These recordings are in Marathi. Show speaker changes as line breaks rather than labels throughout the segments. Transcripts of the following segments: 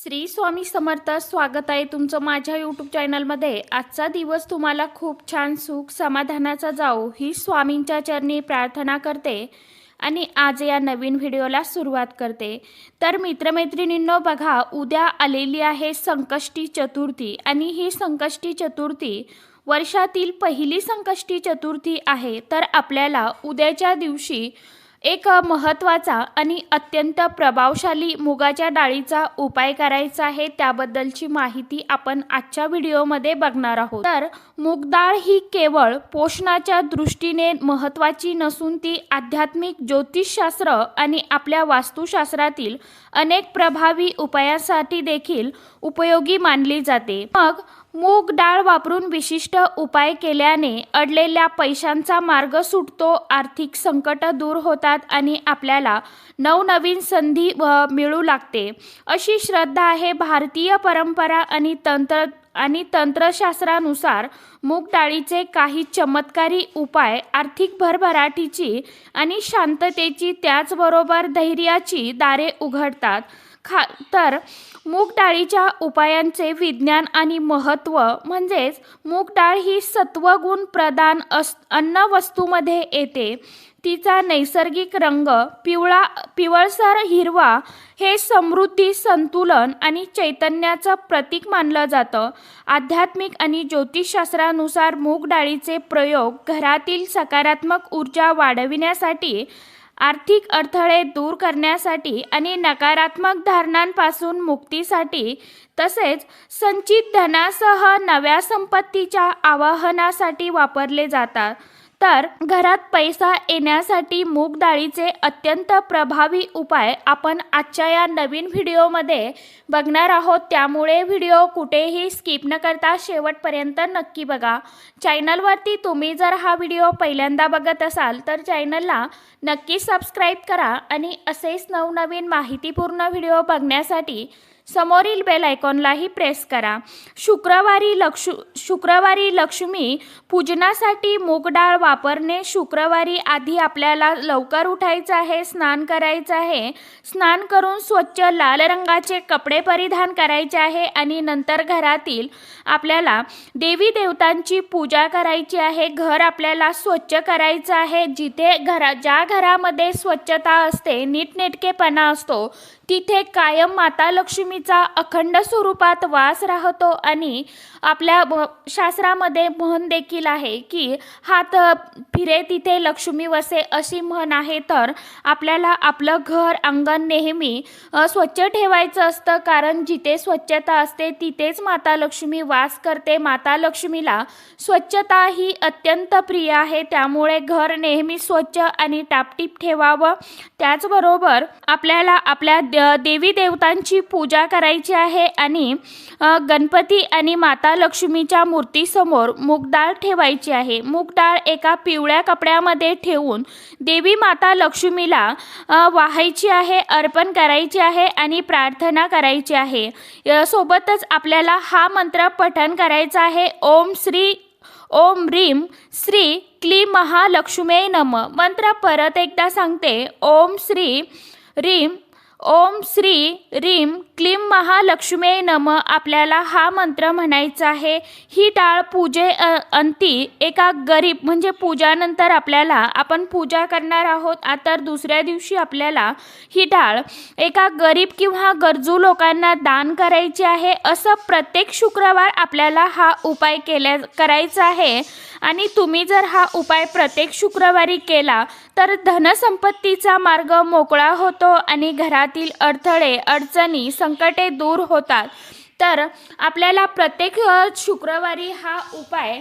श्री स्वामी समर्थ स्वागत आहे तुमचं माझ्या यूट्यूब चॅनलमध्ये आजचा दिवस तुम्हाला खूप छान सुख समाधानाचा जाओ ही स्वामींच्या चरणी प्रार्थना करते आणि आज या नवीन व्हिडिओला सुरुवात करते. तर मित्रमैत्रिणींनो बघा उद्या आलेली आहे संकष्टी चतुर्थी आणि ही संकष्टी चतुर्थी वर्षातील पहिली संकष्टी चतुर्थी आहे. तर आपल्याला उद्याच्या दिवशी एक महत्त्वाचा आणि अत्यंत प्रभावशाली मुगाच्या डाळीचा उपाय करायचा आहे त्याबद्दलची माहिती आपण आजच्या व्हिडिओमध्ये बघणार आहोत. तर मूग डाळ ही केवळ पोषणाच्या दृष्टीने महत्त्वाची नसून ती आध्यात्मिक ज्योतिषशास्त्र आणि आपल्या वास्तुशास्त्रातील अनेक प्रभावी उपायासाठी देखील उपयोगी मानली जाते. मग मूग डाळ वापरून विशिष्ट उपाय केल्याने अडलेल्या पैशांचा मार्ग सुटतो आर्थिक संकट दूर होतात आणि आपल्याला नवनवीन संधी मिळू लागते. अशी श्रद्धा आहे भारतीय परंपरा आणि तंत्र आणि तंत्रशास्त्रानुसार मूग डाळीचे काही चमत्कारी उपाय आर्थिक भरभराटीची आणि शांततेची त्याचबरोबर धैर्याची दारे उघडतात. खा तर मूग डाळीच्या उपायांचे विज्ञान आणि महत्त्व म्हणजेच मूग डाळ ही सत्वगुण प्रदान अस अन्न वस्तूमध्ये येते. तिचा नैसर्गिक रंग पिवळा पिवळसर हिरवा हे समृद्धी संतुलन आणि चैतन्याचं प्रतीक मानलं जातं. आध्यात्मिक आणि ज्योतिषशास्त्रानुसार मूग डाळीचे प्रयोग घरातील सकारात्मक ऊर्जा वाढविण्यासाठी आर्थिक अडथळे दूर करण्यासाठी आणि नकारात्मक धारणांपासून मुक्तीसाठी तसेच संचित धनासह नव्या संपत्तीच्या आवाहनासाठी वापरले जातात. तर घरात पैसा येण्यासाठी मूग डाळीचे अत्यंत प्रभावी उपाय आपण आजच्या या नवीन व्हिडिओमध्ये बघणार आहोत. त्यामुळे व्हिडिओ कुठेही स्किप न करता शेवटपर्यंत नक्की बघा. चॅनलवरती तुम्ही जर हा व्हिडिओ पहिल्यांदा बघत असाल तर चॅनलला नक्की सबस्क्राईब करा आणि असेच नवनवीन माहितीपूर्ण व्हिडिओ बघण्यासाठी समोरील बेल आयकॉनलाही प्रेस करा. शुक्रवारी लक्ष् शुक्रवारी लक्ष्मी पूजनासाठी मूग डाळ वापरणे. शुक्रवारी आधी आपल्याला लवकर उठायचं आहे स्नान करायचं आहे. स्नान करून स्वच्छ लाल रंगाचे कपडे परिधान करायचे आहे आणि नंतर घरातील आपल्याला देवी देवतांची पूजा करायची आहे. घर आपल्याला स्वच्छ करायचं आहे. जिथे घरा ज्या घरामध्ये स्वच्छता असते नीटनेटकेपणा असतो तिथे कायम माता लक्ष्मीचा अखंड स्वरूपात वास राहतो आणि आपल्या शास्त्रामध्ये म्हण देखील आहे की हात फिरे तिथे लक्ष्मी वसे अशी म्हण आहे. तर आपल्याला आपलं घर अंगण नेहमी स्वच्छ ठेवायचं असतं. कारण जिथे स्वच्छता असते तिथेच माता लक्ष्मी वास करते. माता लक्ष्मीला स्वच्छता ही अत्यंत प्रिय आहे. त्यामुळे घर नेहमी स्वच्छ आणि टापटीप ठेवावं. त्याचबरोबर आपल्याला आपल्या द- देवी देवतांची पूजा करायची आहे आणि गणपती आणि माता लक्ष्मीच्या मूर्तीसमोर मूगडाळ ठेवायची आहे. मूगडाळ एका पिवळ्या कपड्यामध्ये ठेवून देवी माता लक्ष्मीला वाहायची आहे अर्पण करायची आहे आणि प्रार्थना करायची आहे. या सोबतच आपल्याला हा मंत्र पठण करायचा आहे. ओम श्री ओम रीम श्री क्ली महालक्ष्मे नम. मंत्र परत एकदा सांगते. ओम श्री रीम ओम श्री रीम क्लीम महालक्ष्मे नम. आपल्याला हा मंत्र म्हणायचा आहे. ही डाळ पूजे अंती एका गरीब म्हणजे पूजानंतर आपल्याला आपण पूजा करणार आहोत. तर दुसऱ्या दिवशी आपल्याला ही डाळ एका गरीब किंवा गरजू लोकांना दान करायची आहे. असं प्रत्येक शुक्रवार आपल्याला हा उपाय केल्या करायचा आहे. आणि तुम्ही जर हा उपाय प्रत्येक शुक्रवारी केला तर धनसंपत्तीचा मार्ग मोकळा होतो आणि घरात घरातील अडथळे अडचणी संकटे दूर होतात. तर आपल्याला प्रत्येक शुक्रवारी हा उपाय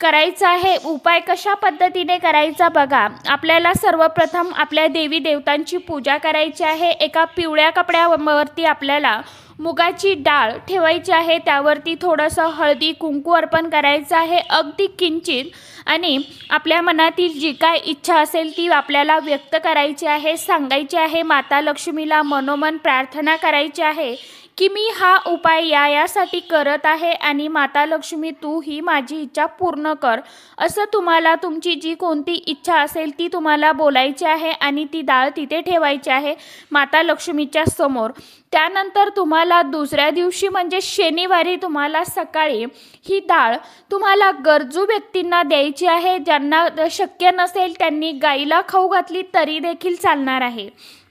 करायचा आहे उपाय कशा पद्धतीने करायचा बघा. आपल्याला सर्वप्रथम आपल्या देवी देवतांची पूजा करायची आहे. एका पिवळ्या कपड्यावरती आपल्याला मुगाची डाळ ठेवायची आहे. त्यावरती थोडंसं हळदी कुंकू अर्पण करायचं आहे. अगदी किंचित आणि आपल्या मनातील जी काय इच्छा असेल ती आपल्याला व्यक्त करायची आहे सांगायची आहे. माता लक्ष्मीला मनोमन प्रार्थना करायची आहे. की मी हा उपाय या यासाठी करत आहे आणि माता लक्ष्मी तू ही माझी इच्छा पूर्ण कर. असं तुम्हाला तुमची जी कोणती इच्छा असेल ती तुम्हाला बोलायची आहे आणि ती डाळ तिथे ठेवायची आहे माता लक्ष्मीच्या समोर. त्यानंतर तुम्हाला दुसऱ्या दिवशी म्हणजे शनिवारी तुम्हाला सकाळी ही डाळ तुम्हाला गरजू व्यक्तींना द्यायची आहे. ज्यांना शक्य नसेल त्यांनी गाईला खाऊ घातली तरी देखील चालणार आहे.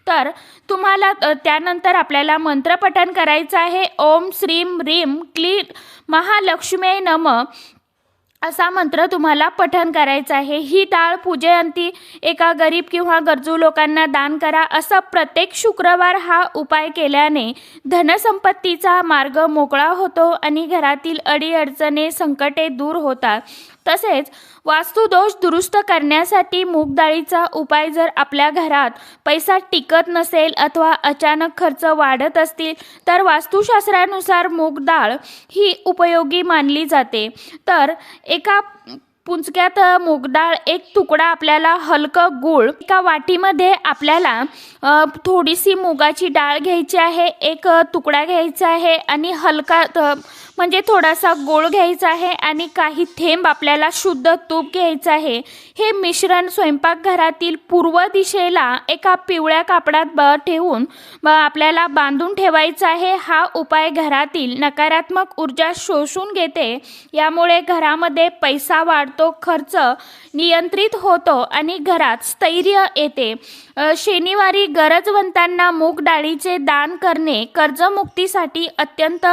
तर तुम्हाला त्यानंतर आपल्याला मंत्रपठण करायचं आहे. ओम श्रीम रीम क्ली महालक्ष्मी नम. असा मंत्र तुम्हाला पठण करायचा आहे. ही डाळ पूजेअंती एका गरीब किंवा गरजू लोकांना दान करा. असा प्रत्येक शुक्रवार हा उपाय केल्याने धनसंपत्तीचा मार्ग मोकळा होतो आणि घरातील अडीअडचणी संकटे दूर होतात. तसेच वास्तुदोष दुरुस्त करण्यासाठी मूगडाळीचा उपाय जर आपल्या घरात पैसा टिकत नसेल अथवा अचानक खर्च वाढत असतील तर वास्तुशास्त्रानुसार मूगडाळ ही उपयोगी मानली जाते. तर एका पुंचक्यात मूगडाळ एक तुकडा आपल्याला हलकं गूळ एका वाटीमध्ये आपल्याला थोडीशी मुगाची डाळ घ्यायची आहे एक तुकडा घ्यायचा आहे आणि हलका त- म्हणजे थोडासा गोळ घ्यायचा आहे आणि काही थेंब आपल्याला शुद्ध तूप घ्यायचं आहे. हे मिश्रण स्वयंपाकघरातील पूर्व दिशेला एका पिवळ्या कापडात ब ठेवून ब आपल्याला बांधून ठेवायचा आहे. हा उपाय घरातील नकारात्मक ऊर्जा शोषून घेते. यामुळे घरामध्ये पैसा वाढतो खर्च नियंत्रित होतो आणि घरात स्थैर्य येते. शनिवारी गरजवंतांना मूग डाळीचे दान करणे कर्जमुक्तीसाठी अत्यंत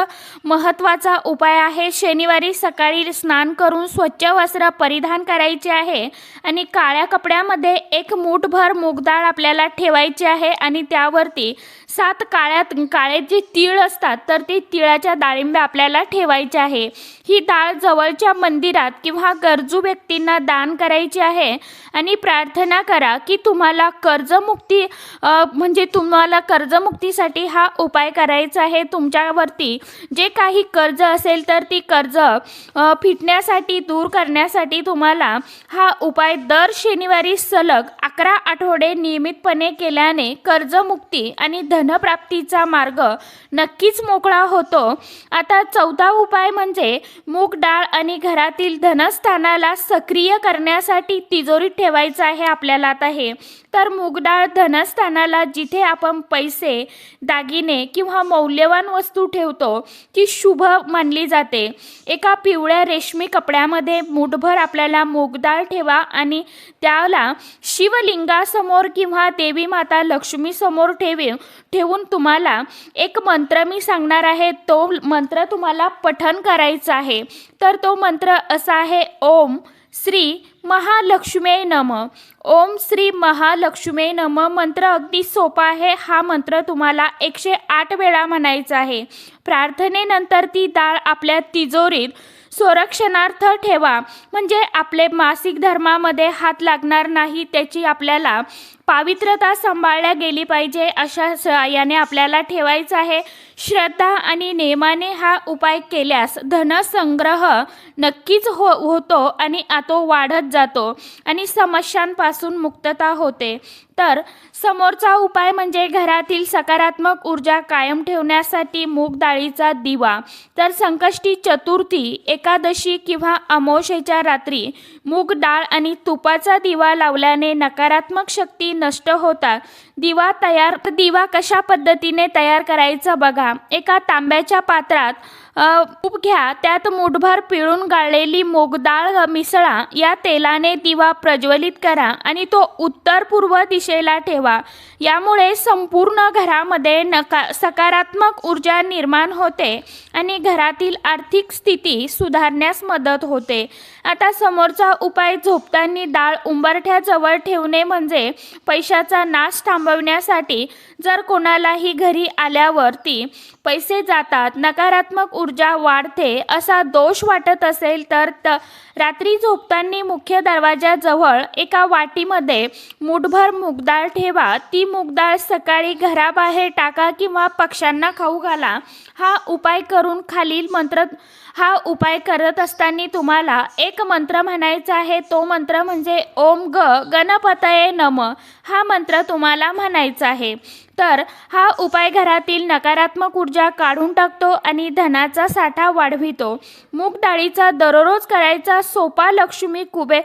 महत्त्वाचा उपाय आहे. शनिवारी सकाळी स्नान करून स्वच्छ वस्त्र परिधान करायचे आहे आणि काळ्या कपड्यामध्ये एक मूठभर मूगडाळ आपल्याला ठेवायची आहे आणि त्यावरती सात काळ्यात काळ्याचे तीळ असतात तर ते तिळाच्या डाळिंब्या आपल्याला ठेवायचे आहे. ही डाळ जवळच्या मंदिरात किंवा गरजू व्यक्तींना दान करायची आहे आणि प्रार्थना करा की तुम्हाला कर्जमुक्ती म्हणजे तुम्हाला कर्जमुक्तीसाठी हा उपाय करायचा आहे तुमच्यावरती. जे काही कर्ज असेल तर ती कर्ज फिटण्यासाठी दूर करण्यासाठी तुम्हाला हा उपाय दर शनिवारी सलग अकरा आठवडे नियमितपणे केल्याने कर्जमुक्ती आणि धनप्राप्तीचा मार्ग नक्कीच मोकळा होतो. आता चौथा उपाय म्हणजे मूग डाळ आणि घरातील धनस्थानाला सक्रिय करण्यासाठी तिजोरीत ठेवायचं आहे आपल्याला आता हे. तर मूग डाळ धनस्थानाला जिथे आपण पैसे दागिने किंवा मौल्यवान वस्तू ठेवतो ती शुभ मानली जाते. एका पिवळ्या रेशमी कपड्यामध्ये मुठभर आपल्याला मूग डाळ ठेवा आणि त्याला शिवलिंगासमोर किंवा देवी माता लक्ष्मीसमोर ठेवी. ठेवून तुम्हाला एक मंत्र मी सांगणार आहे. तो मंत्र तुम्हाला पठन करायचा आहे. तर तो मंत्र असा आहे ओम श्री महालक्ष्मे नम. ओम श्री महालक्ष्मे नम मंत्र अगदी सोपा आहे. हा मंत्र तुम्हाला एकशे आठ वेळा म्हणायचा आहे. प्रार्थनेनंतर ती डाळ आपल्या तिजोरीत संरक्षणार्थ ठेवा. म्हणजे आपले मासिक धर्मामध्ये हात लागणार नाही त्याची आपल्याला पावित्रता सांभाळल्या गेली पाहिजे अशा सहाय्याने याने आपल्याला ठेवायचं आहे. श्रद्धा आणि नियमाने हा उपाय केल्यास धनसंग्रह नक्कीच हो होतो आणि आतो वाढत जातो आणि समस्यांपासून मुक्तता होते. तर समोरचा उपाय म्हणजे घरातील सकारात्मक ऊर्जा कायम ठेवण्यासाठी मूग डाळीचा दिवा. तर संकष्टी चतुर्थी एकादशी किंवा अमावस्येच्या रात्री मूग डाळ आणि तुपाचा दिवा लावल्याने नकारात्मक शक्ती नष्ट होतात. दिवा तयार दिवा कशा पद्धतीने तयार करायचा बघा. एका तांब्याच्या पात्रात तूप घ्या त्यात मुठभर पिळून गाळलेली मूग मिसळा या तेलाने दिवा प्रज्वलित करा आणि तो उत्तर पूर्व दिशेला ठेवा. यामुळे संपूर्ण घरामध्ये नका सकारात्मक ऊर्जा निर्माण होते आणि घरातील आर्थिक स्थिती सुधारण्यास मदत होते. आता समोरचा उपाय झोपताना डाळ उंबरठ्याजवळ ठेवणे म्हणजे पैशाचा नाश थांबवण्यासाठी जर कोणालाही घरी आल्यावरती पैसे जातात नकारात्मक ऊर्जा वाढते असा दोष वाटत असेल तर त रात्री झोपताना मुख्य दरवाजाजवळ एका वाटीमध्ये मुठभर मुगडाळ ठेवा. ती मुगडाळ सकाळी घराबाहेर टाका किंवा पक्ष्यांना खाऊ घाला. हा उपाय करून खालील मंत्र हा उपाय करत असताना तुम्हाला एक मंत्र म्हणायचा आहे. तो मंत्र म्हणजे ओम ग गणपतये नम. हा मंत्र तुम्हाला म्हणायचा आहे. तर हा उपाय घरातील नकारात्मक ऊर्जा काढून टाकतो आणि धनाचा साठा वाढवितो. मूग डाळीचा दररोज करायचा सोपा लक्ष्मी कुबे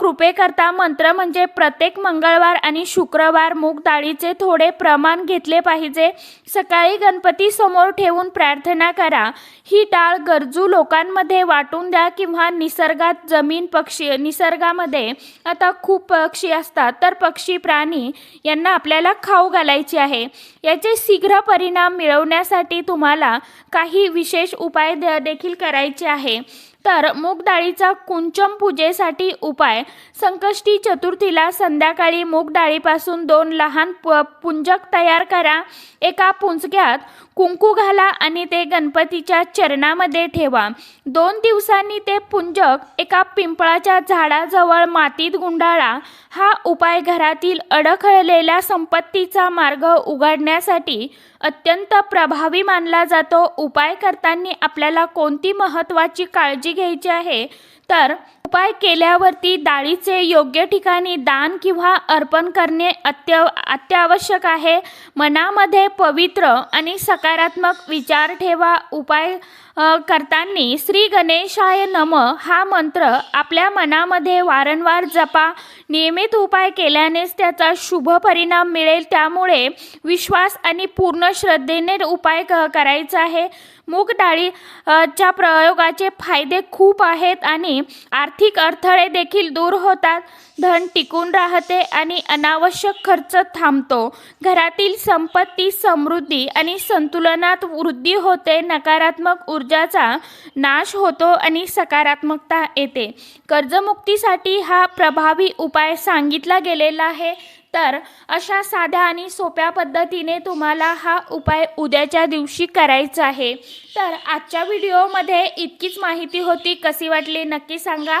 कृपेकरता मंत्र म्हणजे प्रत्येक मंगळवार आणि शुक्रवार मूग डाळीचे थोडे प्रमाण घेतले पाहिजे. सकाळी गणपती समोर ठेवून प्रार्थना करा. ही डाळ गरजू लोकांमध्ये वाटून द्या किंवा निसर्गात जमीन पक्षी निसर्गामध्ये. आता खूप पक्षी असतात तर पक्षी प्राणी यांना आपल्याला खाऊ घालायची आहे. याचे शीघ्र परिणाम मिळवण्यासाठी तुम्हाला काही विशेष उपाय द- देखील करायचे आहे. तर मूग डाळीचा कुंचम पूजेसाठी उपाय. संकष्टी चतुर्थीला संध्याकाळी मूग डाळीपासून दोन लहान प पुंजक तयार करा. एका पुंजक्यात कुंकू घाला आणि ते गणपतीच्या चरणामध्ये ठेवा. दोन दिवसांनी ते पुंजक एका पिंपळाच्या झाडाजवळ मातीत गुंडाळा. हा उपाय घरातील अडखळलेल्या संपत्तीचा मार्ग उघडण्यासाठी अत्यंत प्रभावी मानला जातो. उपाय करताना आपल्याला कोणती महत्त्वाची काळजी घ्यायची आहे? तर उपाय केल्यावरती डाळीचे योग्य ठिकाणी दान किंवा अर्पण करणे अत्य अत्यावश्यक आहे. मनामध्ये पवित्र आणि सकारात्मक विचार ठेवा. उपाय करताना श्री गणेशाय नम हा मंत्र आपल्या मनामध्ये वारंवार जपा. नियमित उपाय केल्यानेच त्याचा शुभ परिणाम मिळेल. त्यामुळे विश्वास आणि पूर्ण श्रद्धेने उपाय क करायचा आहे. मूग डाळी च्या प्रयोगाचे फायदे खूप आहेत आणि आर्थिक अडथळे देखील दूर होतात. धन टिकून राहते आणि अनावश्यक खर्च थांबतो. घरातील संपत्ती समृद्धी आणि संतुलनात वृद्धी होते. नकारात्मक ऊर्जाचा नाश होतो आणि सकारात्मकता येते. कर्जमुक्तीसाठी हा प्रभावी उपाय सांगितला गेलेला आहे. तर अशा साध्या आणि सोप्या पद्धतीने तुम्हाला हा उपाय उद्याच्या दिवशी करायचा आहे. तर आजच्या व्हिडिओमध्ये इतकीच माहिती होती. कशी वाटली नक्की सांगा.